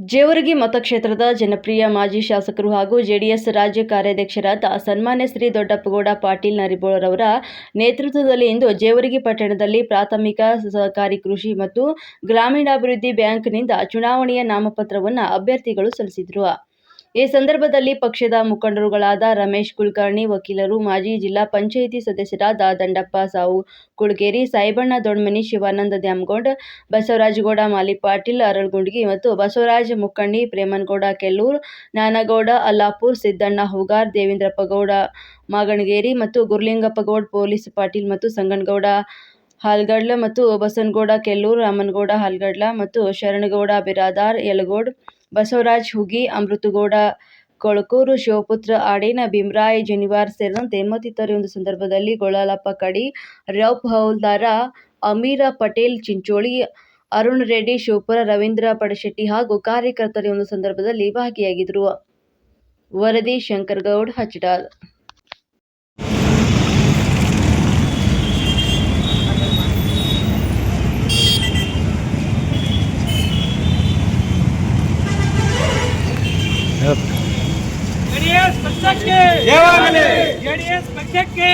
ಜೇವರಗಿ ಮತಕ್ಷೇತ್ರದ ಜನಪ್ರಿಯ ಮಾಜಿ ಶಾಸಕರು ಹಾಗೂ ಜೆಡಿಎಸ್ ರಾಜ್ಯ ಕಾರ್ಯಾಧ್ಯಕ್ಷರಾದ ಸನ್ಮಾನ್ಯ ಶ್ರೀ ದೊಡ್ಡಪ್ಪಗೌಡ ಪಾಟೀಲ್ ನರಿಬೋಳರವರ ನೇತೃತ್ವದಲ್ಲಿ ಇಂದು ಜೇವರಗಿ ಪಟ್ಟಣದಲ್ಲಿ ಪ್ರಾಥಮಿಕ ಸಹಕಾರಿ ಕೃಷಿ ಮತ್ತು ಗ್ರಾಮೀಣಾಭಿವೃದ್ಧಿ ಬ್ಯಾಂಕ್ನಿಂದ ಚುನಾವಣೆಯ ನಾಮಪತ್ರವನ್ನು ಅಭ್ಯರ್ಥಿಗಳು ಸಲ್ಲಿಸಿದರು. ಈ ಸಂದರ್ಭದಲ್ಲಿ ಪಕ್ಷದ ಮುಖಂಡರುಗಳಾದ ರಮೇಶ್ ಕುಲಕರ್ಣಿ, ವಕೀಲರು, ಮಾಜಿ ಜಿಲ್ಲಾ ಪಂಚಾಯಿತಿ ಸದಸ್ಯರಾದ ದಂಡಪ್ಪ ಸಾವು ಕುಳಗೇರಿ ಸಾಯಿಬಣ್ಣ, ದೊಡ್ಮನಿ ಶಿವಾನಂದ ದ್ಯಾಮಗೊಂಡ್ ಬಸವರಾಜಗೌಡ ಮಾಲಿಪಾಟೀಲ್ ಅರಳಗುಂಡ್ಗಿ ಮತ್ತು ಬಸವರಾಜ ಮುಕ್ಕಣ್ಣಿ ಪ್ರೇಮನಗೌಡ, ಕೆಲ್ಲೂರ್, ನಾನಗೌಡ, ಅಲ್ಲಾಪುರ್, ಸಿದ್ದಣ್ಣ ಹೂಗಾರ್ ದೇವೇಂದ್ರಪ್ಪಗೌಡ ಮಾಗಣಗೇರಿ ಮತ್ತು ಗುರುಲಿಂಗಪ್ಪಗೌಡ ಪೊಲೀಸ್ ಪಾಟೀಲ್ ಮತ್ತು ಸಂಗನಗೌಡ, ಹಾಲ್ಗಡ್ಲ ಮತ್ತು ಬಸನಗೌಡ ಕೆಲ್ಲೂರ್, ರಾಮನಗೌಡ, ಹಾಲ್ಗಡ್ಲ ಮತ್ತು ಶರಣಗೌಡ, ಬಿರಾದಾರ್, ಯಲಗೋಡ್ ಬಸವರಾಜ್ ಹುಗಿ, ಅಮೃತಗೌಡ ಕೊಳಕೂರು, ಶಿವಪುತ್ರ, ಆಡೇನ, ಭೀಮರಾಯ, ಜನಿವಾರ್ ಸೇರಿದಂತೆ ಮತ್ತಿತರರು ಒಂದು ಸಂದರ್ಭದಲ್ಲಿ ಗೋಳಾಲಪ್ಪ ಕಡಿ ರೌಪ್ ಹೌಲ್ದಾರ, ಅಮೀರ ಪಟೇಲ್ ಚಿಂಚೋಳಿ, ಅರುಣ್ ರೆಡ್ಡಿ, ಶಿವಪುರ ರವೀಂದ್ರ ಪಡಶೆಟ್ಟಿ ಹಾಗೂ ಕಾರ್ಯಕರ್ತರ ಒಂದು ಸಂದರ್ಭದಲ್ಲಿ ಭಾಗಿಯಾಗಿದ್ದರು. ವರದಿ ಶಂಕರಗೌಡ್ ಹಚ್ಡಾಲ್ ಜೆಡಿಎಸ್ ಪಕ್ಷಕ್ಕೆ ಜಯವಾಗಲಿ. ಜೆಡಿಎಸ್ ಪಕ್ಷಕ್ಕೆ